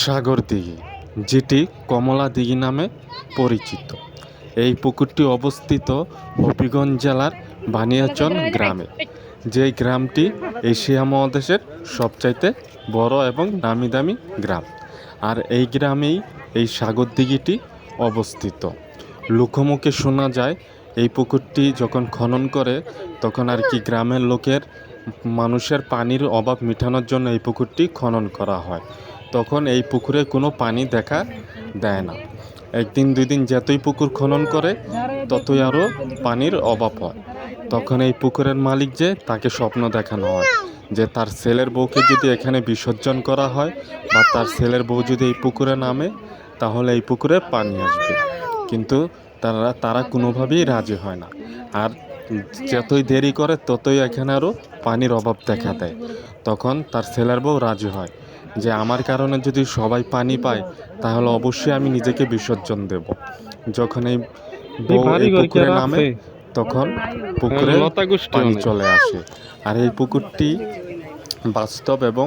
সাগর দিঘি, যেটি কমলা দিঘি নামে পরিচিত। এই পুকুরটি অবস্থিত হবিগঞ্জ জেলার বানিয়াচন গ্রামে যে গ্রামটি এশিয়া মহাদেশের সবচাইতে বড় এবং নামি দামি গ্রাম। আর এই গ্রামেই এই সাগর দিঘিটি অবস্থিত। লোকমুখে শোনা যায়, এই পুকুরটি যখন খনন করে, তখন আর কি গ্রামের লোকের, মানুষের পানির অভাব মেটানোর জন্য এই পুকুরটি খনন করা হয়। তখন এই পুকুরে কোনো পানি দেখা দেয় না। একদিন দুই দিন যতই পুকুর খনন করে, ততই আরও পানির অভাব হয়। তখন এই পুকুরের মালিক যে তাকে স্বপ্ন দেখানো হয় যে তার ছেলের বউকে যদি এখানে বিসর্জন করা হয় বা তার ছেলের বউ যদি এই পুকুরে নামে, তাহলে এই পুকুরে পানি আসবে। কিন্তু তারা তারা কোনোভাবেই রাজি হয় না। আর যতই দেরি করে, ততই এখানে আরও পানির অভাব দেখা দেয়। তখন তার ছেলের বউ রাজি হয়। যে আমার কারণে যদি সবাই পানি পায় তাহলে অবশ্যই আমি নিজেকে বিসর্জন দেব। যখন এই বউ এই পুকুরে নামে তখন পুকুরে পানি চলে আসে। আর এই পুকুরটি বাস্তব এবং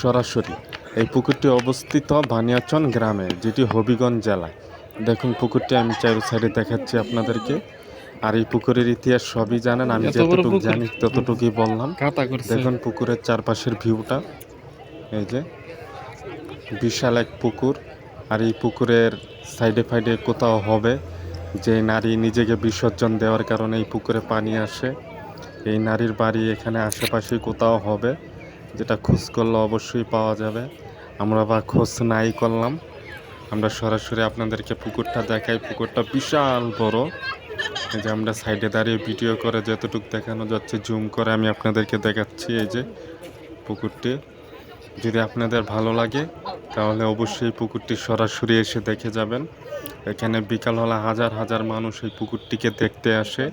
সরাসরি। এই পুকুরটি অবস্থিত বানিয়াচন গ্রামে যেটি হবিগঞ্জ জেলায়। দেখুন পুকুরটি আমি চারো সাইডে দেখাচ্ছি আপনাদেরকে। আর এই পুকুরের ইতিহাস সবই জানেন আমি যতটুকু জানি ততটুকুই বললাম। দেখুন পুকুরের চারপাশের ভিউটা। এই যে, বিশাল এক পুকুর। আর এই পুকুরের সাইডে ফাইডে কোথাও হবে, যে নারী নিজেকে বিসর্জন দেওয়ার কারণে এই পুকুরে পানি আসে। এই নারীর বাড়ি এখানে আশেপাশে কোথাও হবে, যেটা খোঁজ করলে অবশ্যই পাওয়া যাবে। আমরা বা খোঁজ নাই করলাম। আমরা সরাসরি আপনাদেরকে পুকুরটা দেখাই। পুকুরটা বিশাল বড়। এই যে আমরা সাইডে দাঁড়িয়ে ভিডিও করে যতটুকু দেখানো যাচ্ছে, জুম করে আমি আপনাদেরকে দেখাচ্ছি। এই যে পুকুরটি। যদি আপনাদের ভালো লাগে, তাহলে অবশ্যই পুকুরটি সরাসরি এসে দেখে যাবেন। এখানে বিকাল হলে হাজার হাজার মানুষ এই পুকুরটিকে দেখতে আসে।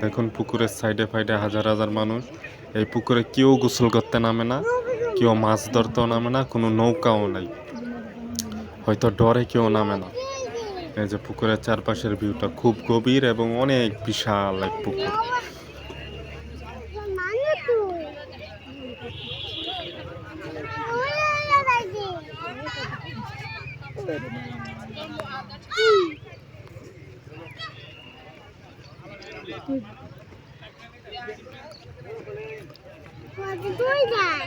দেখুন, পুকুরের সাইডে ফাইডে হাজার হাজার মানুষ। এই পুকুরে কেউ গোসল করতে নামে না, কেউ মাছ ধরতেও নামে না, কোনো নৌকাও নাই। হয়তো ডরে কেউ নামে না। এই যে পুকুরের চারপাশের ভিউটা খুব গভীর এবং অনেক বিশাল এক পুকুর। তুই যায়